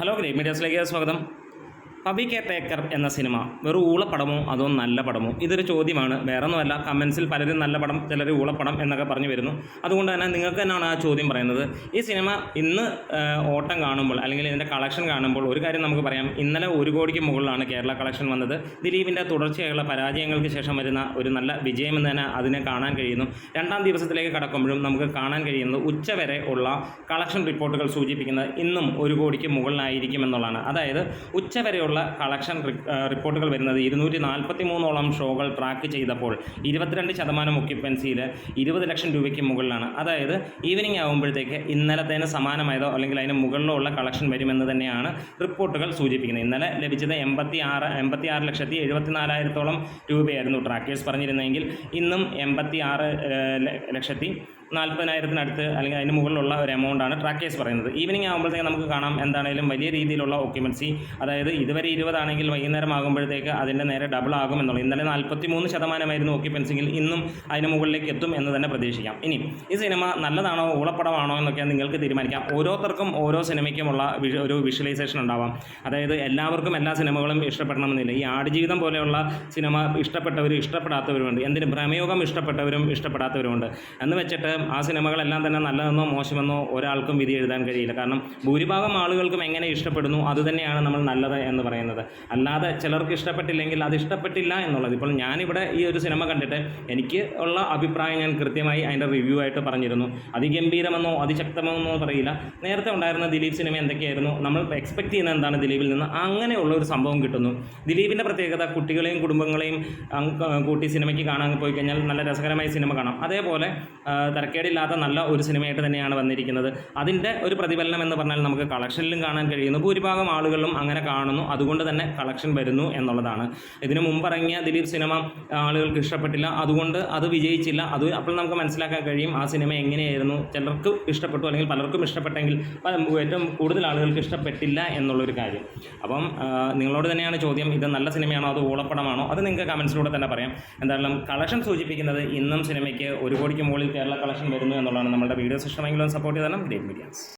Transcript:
Hello great മീഡിയാസിലേക്ക് സ്വാഗതം. പബി K പേക്കർ എന്ന cinema. വെറും ഊളപ്പടമോ? അതോ നല്ല പടമോ? ഇതൊരു ചോദ്യമാണ്. വേറെ ഒന്നുമല്ല കമൻസിൽ പലരും നല്ല പടം ചിലർ ഊളപ്പടം എന്നൊക്കെ പറഞ്ഞു വരുന്നു. അതുകൊണ്ട് തന്നെ നിങ്ങൾക്ക് തന്നെയാണ് ആ ചോദ്യം പറയുന്നത്. ഈ സിനിമ ഇന്ന് ഓട്ടം കാണുമ്പോൾ അല്ലെങ്കിൽ ഇതിന്റെ കളക്ഷൻ കാണുമ്പോൾ ഒരു കാര്യം നമുക്ക് പറയാം. ഇന്നലെ ഒരു കോടിക്ക് മുകളിലാണ് കേരള കളക്ഷൻ വന്നത്. ദിലീപിന്റെ തുടർച്ചയായുള്ള പരാജയങ്ങൾക്ക് ശേഷം വരുന്ന ഒരു നല്ല വിജയമെന്ന് തന്നെ അതിനെ കാണാൻ കഴിയുന്നു. രണ്ടാം ദിവസത്തിലേക്ക് കടക്കുമ്പോഴും നമുക്ക് കാണാൻ കഴിയുന്നത് ഉച്ചവരെ ഉള്ള കളക്ഷൻ റിപ്പോർട്ടുകൾ സൂചിപ്പിക്കുന്നത് ഇന്നും ഒരു കോടിക്ക് മുകളിലായിരിക്കും എന്നുള്ളതാണ്. അതായത് ഉച്ചവരെയുള്ള കളക്ഷൻ റിപ്പോർട്ടുകൾ വരുന്നത് ഇരുന്നൂറ്റി നാൽപ്പത്തി മൂന്നോളം ഷോകൾ ട്രാക്ക് ചെയ്തപ്പോൾ ഇരുപത്തിരണ്ട് ശതമാനം ഒക്യുപ്പൻസിയിൽ ഇരുപത് ലക്ഷം രൂപയ്ക്ക് മുകളിലാണ്. അതായത് ഈവനിങ് ആകുമ്പോഴത്തേക്ക് ഇന്നലത്തേന് സമാനമായതോ അല്ലെങ്കിൽ അതിന് മുകളിലോ ഉള്ള കളക്ഷൻ വരുമെന്ന് തന്നെയാണ് റിപ്പോർട്ടുകൾ സൂചിപ്പിക്കുന്നത്. ഇന്നലെ ലഭിച്ചത് എൺപത്തി ആറ് എൺപത്തി ആറ് ലക്ഷത്തി എഴുപത്തി നാലായിരത്തോളം രൂപയായിരുന്നു ട്രാക്കേഴ്സ് പറഞ്ഞിരുന്നെങ്കിൽ ഇന്നും എൺപത്തി ആറ് ലക്ഷത്തി നാൽപ്പതിനായിരത്തിനടുത്ത് അല്ലെങ്കിൽ അതിന് മുകളിലുള്ള ഒരു എമൗണ്ടാണ് ട്രാക്കേഴ്സ് പറയുന്നത്. ഈവനിങ് ആകുമ്പോഴത്തേക്ക് നമുക്ക് കാണാം എന്താണെങ്കിലും വലിയ രീതിയിലുള്ള ഓക്യുമെൻസി അതായത് ഇതുവരെ ഇരുപതാണെങ്കിൽ വൈകുന്നേരം ആകുമ്പോഴത്തേക്ക് അതിന്റെ നേരെ ഡബിൾ ആകും എന്നുള്ളത്. ഇന്നലെ നാൽപ്പത്തി മൂന്ന് ശതമാനമായിരുന്നു ഒക്യുപ്പൻസിങ്കിൽ ഇന്നും അതിന് മുകളിലേക്ക് എത്തും എന്ന് തന്നെ പ്രതീക്ഷിക്കാം. ഇനി ഈ സിനിമ നല്ലതാണോ ഊളപ്പടമാണോ എന്നൊക്കെ നിങ്ങൾക്ക് തീരുമാനിക്കാം. ഓരോരുത്തർക്കും ഓരോ സിനിമയ്ക്കുമുള്ള ഒരു വിഷ്വലൈസേഷൻ ഉണ്ടാവാം. അതായത് എല്ലാവർക്കും എല്ലാ സിനിമകളും ഇഷ്ടപ്പെടണമെന്നില്ല. ഈ ആടുജീവിതം പോലെയുള്ള സിനിമ ഇഷ്ടപ്പെട്ടവരും ഇഷ്ടപ്പെടാത്തവരുമുണ്ട്. എന്തിന് ഭ്രമയോഗം ഇഷ്ടപ്പെട്ടവരും ഇഷ്ടപ്പെടാത്തവരുമുണ്ട്. എന്ന് വെച്ചിട്ട് ആ സിനിമകളെല്ലാം തന്നെ നല്ലതെന്നോ മോശമെന്നോ ഒരാൾക്കും വിധി എഴുതാൻ കഴിയില്ല. കാരണം ഭൂരിഭാഗം ആളുകൾക്കും എങ്ങനെ ഇഷ്ടപ്പെടുന്നു അതുതന്നെയാണ് നമ്മൾ നല്ലത് എന്ന് പറയുന്നത്. അല്ലാതെ ചിലർക്ക് ഇഷ്ടപ്പെട്ടില്ലെങ്കിൽ അത് ഇഷ്ടപ്പെട്ടില്ല എന്നുള്ളത്. ഇപ്പോൾ ഞാനിവിടെ ഈ ഒരു സിനിമ കണ്ടിട്ട് എനിക്ക് ഉള്ള അഭിപ്രായം ഞാൻ കൃത്യമായി അതിന്റെ റിവ്യൂ ആയിട്ട് പറഞ്ഞിരുന്നു. അതിഗംഭീരമെന്നോ അതിശക്തമെന്നോ പറയില്ല. നേരത്തെ ഉണ്ടായിരുന്ന ദിലീപ് സിനിമ എന്തൊക്കെയായിരുന്നു? നമ്മൾ എക്സ്പെക്ട് ചെയ്യുന്ന എന്താണ് ദിലീപിൽ നിന്ന്? അങ്ങനെയുള്ള ഒരു സംഭവം കിട്ടുന്നു. ദിലീപിന്റെ പ്രത്യേകത കുട്ടികളെയും കുടുംബങ്ങളെയും കൂട്ടി സിനിമയ്ക്ക് കാണാൻ പോയി കഴിഞ്ഞാൽ നല്ല രസകരമായ സിനിമ കാണാം. അതേപോലെ തരക്കേടില്ലാത്ത നല്ല ഒരു സിനിമയായിട്ട് തന്നെയാണ് വന്നിരിക്കുന്നത്. അതിന്റെ ഒരു പ്രതിഫലനം എന്ന് പറഞ്ഞാൽ നമുക്ക് കളക്ഷനിലും കാണാൻ കഴിയുന്നു. ഭൂരിഭാഗം ആളുകളും അങ്ങനെ കാണുന്നു. അതുകൊണ്ട് തന്നെ കളക്ഷൻ വരുന്നു എന്നുള്ളതാണ്. ഇതിനു മുമ്പിറങ്ങിയ ദിലീപ് സിനിമ ആളുകൾക്ക് ഇഷ്ടപ്പെട്ടില്ല. അതുകൊണ്ട് അത് വിജയിച്ചില്ല. അത് അപ്പോൾ നമുക്ക് മനസ്സിലാക്കാൻ കഴിയും ആ സിനിമ എങ്ങനെയായിരുന്നു. ചിലർക്ക് ഇഷ്ടപ്പെട്ടു അല്ലെങ്കിൽ പലർക്കും ഇഷ്ടപ്പെട്ടെങ്കിൽ ഏറ്റവും കൂടുതൽ ആളുകൾക്ക് ഇഷ്ടപ്പെട്ടില്ല എന്നുള്ളൊരു കാര്യം. അപ്പം നിങ്ങളോട് തന്നെയാണ് ചോദ്യം ഇത് നല്ല സിനിമയാണോ അത് ഊളപ്പടമാണോ അത് നിങ്ങൾക്ക് കമൻസിലൂടെ തന്നെ പറയാം. എന്തായാലും കളക്ഷൻ സൂചിപ്പിക്കുന്നത് ഇന്നും സിനിമയ്ക്ക് ഒരു കോടിക്ക് മുകളിൽ കേരള കളക്ഷൻ വരുന്നു എന്നുള്ളതാണ് നമ്മുടെ വീഡിയോസ് ഇഷ്ടമെങ്കിലും സപ്പോർട്ട് ചെയ്താലും ഗ്രേറ്റ് മീഡിയാസ്